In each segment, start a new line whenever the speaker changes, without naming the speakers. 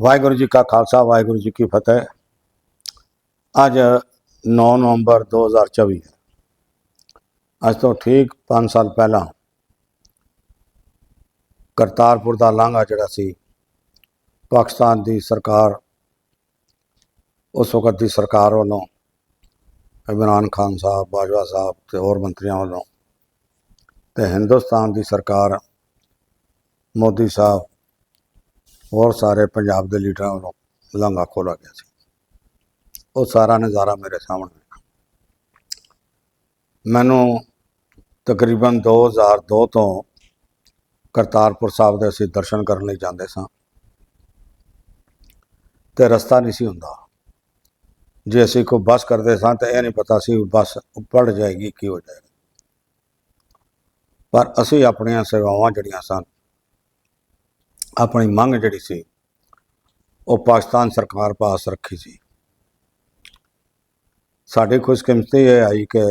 ਵਾਹਿਗੁਰੂ ਜੀ ਕਾ ਖਾਲਸਾ, ਵਾਹਿਗੁਰੂ ਜੀ ਕੀ ਫਤਿਹ। ਅੱਜ 9 ਨਵੰਬਰ 2024 ਹੈ ਅੱਜ ਤੋਂ ਠੀਕ 5 ਸਾਲ ਪਹਿਲਾਂ ਕਰਤਾਰਪੁਰ ਦਾ ਲਾਂਘਾ ਜਿਹੜਾ ਸੀ, ਪਾਕਿਸਤਾਨ ਦੀ ਸਰਕਾਰ, ਉਸ ਵਕਤ ਦੀ ਸਰਕਾਰ ਵੱਲੋਂ ਇਮਰਾਨ ਖਾਨ ਸਾਹਿਬ, ਬਾਜਵਾ ਸਾਹਿਬ ਤੇ ਹੋਰ ਮੰਤਰੀਆਂ ਵੱਲੋਂ ਤੇ ਹਿੰਦੁਸਤਾਨ ਦੀ ਸਰਕਾਰ ਮੋਦੀ ਸਾਹਿਬ ਹੋਰ ਸਾਰੇ ਪੰਜਾਬ ਦੇ ਲੀਡਰਾਂ ਵੱਲੋਂ ਲਾਂਘਾ ਖੋਲ੍ਹਿਆ ਗਿਆ ਸੀ। ਉਹ ਸਾਰਾ ਨਜ਼ਾਰਾ ਮੇਰੇ ਸਾਹਮਣੇ ਮੈਨੂੰ ਤਕਰੀਬਨ 2002 ਤੋਂ ਕਰਤਾਰਪੁਰ ਸਾਹਿਬ ਦੇ ਅਸੀਂ ਦਰਸ਼ਨ ਕਰਨ ਲਈ ਜਾਂਦੇ ਸਾਂ ਤੇ ਰਸਤਾ ਨਹੀਂ ਸੀ ਹੁੰਦਾ। ਜੇ ਅਸੀਂ ਕੋਈ ਬੱਸ ਕਰਦੇ ਸਾਂ ਤਾਂ ਇਹ ਨਹੀਂ ਪਤਾ ਸੀ ਬੱਸ ਪੜ ਜਾਏਗੀ ਕੀ ਹੋ ਜਾਏਗਾ। ਪਰ ਅਸੀਂ ਆਪਣੀਆਂ ਸੇਵਾਵਾਂ ਜਿਹੜੀਆਂ ਸਨ ਆਪਣੀ ਮੰਗ ਜਿਹੜੀ ਸੀ, ਉਹ ਪਾਕਿਸਤਾਨ ਸਰਕਾਰ ਪਾਸ ਰੱਖੀ ਸੀ। ਸਾਡੀ ਖੁਸ਼ਕਿਸਮਤੀ ਇਹ ਆਈ ਕਿ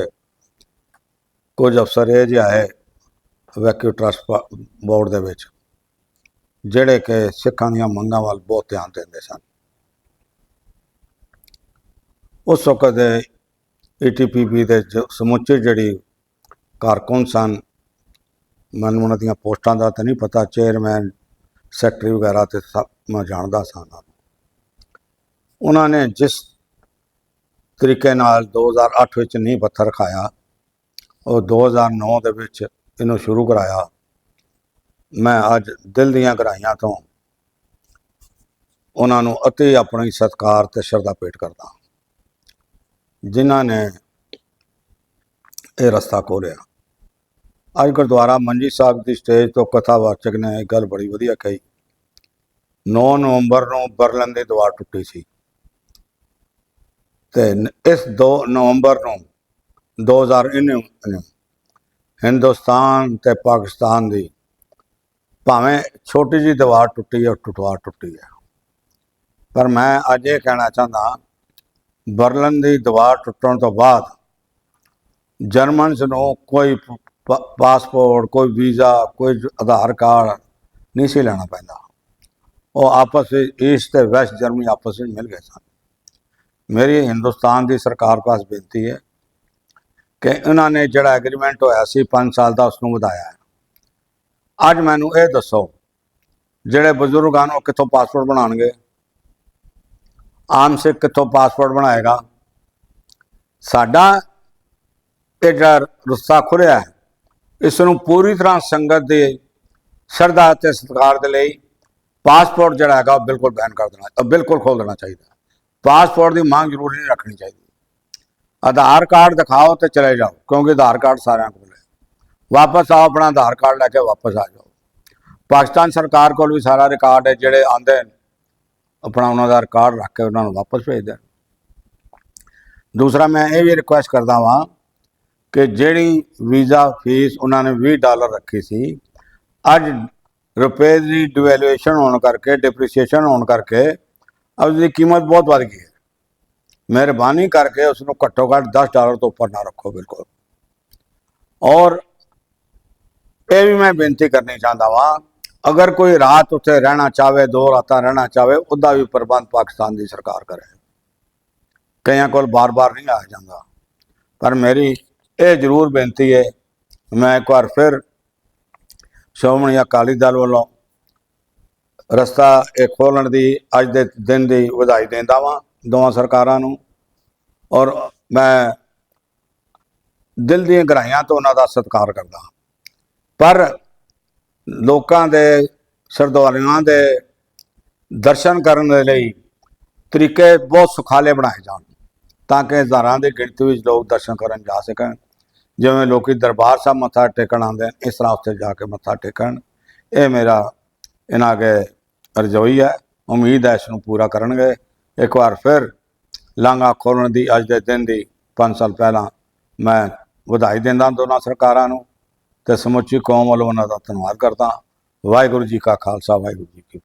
ਕੁਝ ਅਫਸਰ ਇਹ ਜਿਹੇ ਆਏ ਵੈਕਿਊ ਟਰਸਟ ਬੋਰਡ ਦੇ ਵਿੱਚ, ਜਿਹੜੇ ਕਿ ਸਿੱਖਾਂ ਦੀਆਂ ਮੰਗਾਂ ਵੱਲ ਬਹੁਤ ਧਿਆਨ ਦਿੰਦੇ ਸਨ। ਉਸ ਵਕਤ ਦੇ ਈਟੀਪੀਪੀ ਦੇ ਸਮੁੱਚੇ ਜਿਹੜੀ ਕਾਰਕੁਨ ਸਨ, ਮੈਨੂੰ ਉਹਨਾਂ ਦੀਆਂ ਪੋਸਟਾਂ ਦਾ ਤਾਂ ਨਹੀਂ ਪਤਾ ਚੇਅਰਮੈਨ ਸੈਕਟਰੀ ਵਗੈਰਾ ਤੇ ਸਭ ਮੈਂ ਜਾਣਦਾ ਸਾਂ ਉਹਨਾਂ ਨੂੰ ਉਹਨਾਂ ਨੇ ਜਿਸ ਤਰੀਕੇ ਨਾਲ 2008 ਵਿੱਚ ਨੀਂਹ ਪੱਥਰ ਖਾਇਆ ਉਹ 2009 ਦੇ ਵਿੱਚ ਇਹਨੂੰ ਸ਼ੁਰੂ ਕਰਾਇਆ। ਮੈਂ ਅੱਜ ਦਿਲ ਦੀਆਂ ਗਹਿਰਾਈਆਂ ਤੋਂ ਉਹਨਾਂ ਨੂੰ ਅਤੀ ਆਪਣੀ ਸਤਿਕਾਰ ਤੇ ਸ਼ਰਧਾ ਭੇਟ ਕਰਦਾ ਜਿਨ੍ਹਾਂ ਨੇ ਇਹ ਰਸਤਾ ਖੋਲ੍ਹਿਆ। ਅੱਜ ਗੁਰਦੁਆਰਾ ਮੰਜੀ ਸਾਹਿਬ ਦੀ ਸਟੇਜ ਤੋਂ ਕਥਾਵਾਚਕ ਨੇ ਇਹ ਗੱਲ ਬੜੀ ਵਧੀਆ ਕਹੀ। 9 ਨਵੰਬਰ ਨੂੰ ਬਰਲਨ ਦੀ ਦੀਵਾਰ ਟੁੱਟੀ ਸੀ। ਤੇ ਇਸ 2 ਨਵੰਬਰ ਨੂੰ 2019 ਨੂੰ ਹਿੰਦੁਸਤਾਨ ਤੇ ਪਾਕਿਸਤਾਨ ਦੀ ਭਾਵੇਂ ਛੋਟੀ ਜੀ ਦੀਵਾਰ ਟੁੱਟੀ ਹੈ ਟੁੱਟਵਾ ਟੁੱਟੀ ਹੈ। ਪਰ ਮੈਂ ਅੱਜ ਇਹ ਕਹਿਣਾ ਚਾਹੁੰਦਾ ਬਰਲਨ ਦੀ ਦੀਵਾਰ ਟੁੱਟਣ ਤੋਂ ਬਾਅਦ ਜਰਮਨਸ ਨੂੰ ਕੋਈ ਪਾਸਪੋਰਟ, ਕੋਈ ਵੀਜ਼ਾ, ਕੋਈ ਆਧਾਰ ਕਾਰਡ ਨਹੀਂ ਸੀ ਲੈਣਾ ਪੈਂਦਾ। ਉਹ ਆਪਸ ਵਿੱਚ, ਈਸਟ ਤੇ ਵੈਸਟ ਜਰਮਨੀ ਆਪਸ ਵਿੱਚ ਮਿਲ ਗਏ ਸਨ। ਮੇਰੀ ਹਿੰਦੁਸਤਾਨ ਦੀ ਸਰਕਾਰ ਪਾਸ ਬੇਨਤੀ ਹੈ ਕਿ ਇਹਨਾਂ ਨੇ ਜਿਹੜਾ ਐਗਰੀਮੈਂਟ ਹੋਇਆ ਸੀ 5 ਸਾਲ ਦਾ ਉਸ ਨੂੰ ਵਧਾਇਆ ਹੈ। ਅੱਜ ਮੈਨੂੰ ਇਹ ਦੱਸੋ, ਜਿਹੜੇ ਬਜ਼ੁਰਗ ਹਨ, ਉਹ ਕਿੱਥੋਂ ਪਾਸਪੋਰਟ ਬਣਾਉਣਗੇ? ਆਮ ਸਿੱਖ ਕਿੱਥੋਂ ਪਾਸਪੋਰਟ ਬਣਾਏਗਾ? ਸਾਡਾ ਇਹ ਜਿਹੜਾ ਰਸਤਾ ਖੁੱਲਿਆ ਹੈ ਇਸ ਨੂੰ ਪੂਰੀ ਤਰ੍ਹਾਂ ਸੰਗਤ ਦੇ ਸ਼ਰਧਾ ਤੇ ਸਤਿਕਾਰ ਦੇ ਲਈ ਪਾਸਪੋਰਟ ਜਿਹੜਾ ਹੈਗਾ ਉਹ ਬਿਲਕੁਲ ਬੈਨ ਕਰ ਦੇਣਾ ਅ, ਬਿਲਕੁਲ ਖੋਲ ਦੇਣਾ ਚਾਹੀਦਾ। ਪਾਸਪੋਰਟ ਦੀ ਮੰਗ ਜ਼ਰੂਰੀ ਨਹੀਂ ਰੱਖਣੀ ਚਾਹੀਦੀ। ਆਧਾਰ ਕਾਰਡ ਦਿਖਾਓ ਤੇ ਚਲੇ ਜਾਓ ਕਿਉਂਕਿ ਆਧਾਰ ਕਾਰਡ ਸਾਰਿਆਂ ਕੋਲ ਹੈ। ਵਾਪਸ ਆਓ ਆਪਣਾ ਆਧਾਰ ਕਾਰਡ ਲੈ ਕੇ ਵਾਪਸ ਆ ਜਾਓ। ਪਾਕਿਸਤਾਨ ਸਰਕਾਰ ਕੋਲ ਵੀ ਸਾਰਾ ਰਿਕਾਰਡ ਹੈ ਜਿਹੜੇ ਆਂਦੇ ਨੇ ਆਪਣਾ ਉਹਨਾਂ ਦਾ ਰਿਕਾਰਡ ਰੱਖ ਕੇ ਉਹਨਾਂ ਨੂੰ ਵਾਪਸ ਭੇਜ ਦੇਣ। ਦੂਸਰਾ ਮੈਂ ਇਹ ਵੀ ਰਿਕੁਐਸਟ ਕਰਦਾ ਵਾਂ ਕਿ ਜਿਹੜੀ ਵੀਜ਼ਾ ਫੀਸ ਉਹਨਾਂ ਨੇ 20 ਡਾਲਰ ਰੱਖੀ ਸੀ, ਅੱਜ ਰੁਪਏ ਦੀ ਡਿਵੈਲੂਏਸ਼ਨ ਹੋਣ ਕਰਕੇ ਡਿਪਰੀਸੀਏਸ਼ਨ ਹੋਣ ਕਰਕੇ ਉਸ ਦੀ ਕੀਮਤ ਬਹੁਤ ਵੱਧ ਗਈ ਹੈ। ਮਿਹਰਬਾਨੀ ਕਰਕੇ ਉਸ ਨੂੰ ਘੱਟੋ ਘੱਟ 10 ਡਾਲਰ ਤੋਂ ਉੱਪਰ ਨਾ ਰੱਖੋ ਬਿਲਕੁਲ। ਔਰ ਇਹ ਵੀ ਮੈਂ ਬੇਨਤੀ ਕਰਨੀ ਚਾਹੁੰਦਾ ਵਾਂ, ਅਗਰ ਕੋਈ ਰਾਤ ਉੱਥੇ ਰਹਿਣਾ ਚਾਹਵੇ, ਦੋ ਰਾਤਾਂ ਰਹਿਣਾ ਚਾਹਵੇ, ਉਹਦਾ ਵੀ ਪ੍ਰਬੰਧ ਪਾਕਿਸਤਾਨ ਦੀ ਸਰਕਾਰ ਕਰੇ। ਕਈਆਂ ਕੋਲ ਬਾਰ-ਬਾਰ ਨਹੀਂ ਆ ਜਾਂਦਾ। ਪਰ ਮੇਰੀ ਇਹ ਜ਼ਰੂਰ ਬੇਨਤੀ ਹੈ, ਮੈਂ ਇੱਕ ਵਾਰ ਫਿਰ ਸ਼੍ਰੋਮਣੀ ਅਕਾਲੀ ਦਲ ਵੱਲੋਂ ਰਸਤਾ ਇਹ ਖੋਲਣ ਦੀ ਅੱਜ ਦੇ ਦਿਨ ਦੀ ਵਧਾਈ ਦਿੰਦਾ ਵਾਂ ਦੋਵਾਂ ਸਰਕਾਰਾਂ ਨੂੰ ਔਰ ਮੈਂ ਦਿਲ ਦੀਆਂ ਗਹਿਰਾਈਆਂ ਤੋਂ ਉਹਨਾਂ ਦਾ ਸਤਿਕਾਰ ਕਰਦਾ ਪਰ ਲੋਕਾਂ ਦੇ ਸ਼ਰਧਾਲੂਆਂ ਦੇ ਦਰਸ਼ਨ ਕਰਨ ਦੇ ਲਈ ਤਰੀਕੇ ਬਹੁਤ ਸੁਖਾਲੇ ਬਣਾਏ ਜਾਣ ਤਾਂ ਕਿ ਹਜ਼ਾਰਾਂ ਦੀ ਗਿਣਤੀ ਵਿੱਚ ਲੋਕ ਦਰਸ਼ਨ ਕਰਨ ਜਾ ਸਕਣ। ਜਿਵੇਂ ਲੋਕੀ ਦਰਬਾਰ ਸਾਹਿਬ ਮੱਥਾ ਟੇਕਣ ਆਉਂਦੇ ਨੇ ਇਸ ਤਰ੍ਹਾਂ ਉੱਥੇ ਜਾ ਕੇ ਮੱਥਾ ਟੇਕਣ। ਇਹ ਮੇਰਾ ਇਹਨਾਂ ਅੱਗੇ ਅਰਜ਼ੋਈ ਹੈ। ਉਮੀਦ ਹੈ ਇਸ ਨੂੰ ਪੂਰਾ ਕਰਨਗੇ। ਇੱਕ ਵਾਰ ਫਿਰ ਲਾਂਘਾ ਖੋਲਣ ਦੀ, ਅੱਜ ਦੇ ਦਿਨ ਦੀ 5 ਸਾਲ ਪਹਿਲਾਂ ਮੈਂ ਵਧਾਈ ਦਿੰਦਾ ਦੋਨਾਂ ਸਰਕਾਰਾਂ ਨੂੰ ਤੇ ਸਮੁੱਚੀ ਕੌਮ ਵੱਲੋਂ ਉਹਨਾਂ ਦਾ ਧੰਨਵਾਦ ਕਰਦਾ ਵਾਹਿਗੁਰੂ ਜੀ ਕਾ ਖਾਲਸਾ, ਵਾਹਿਗੁਰੂ ਜੀ ਕੀ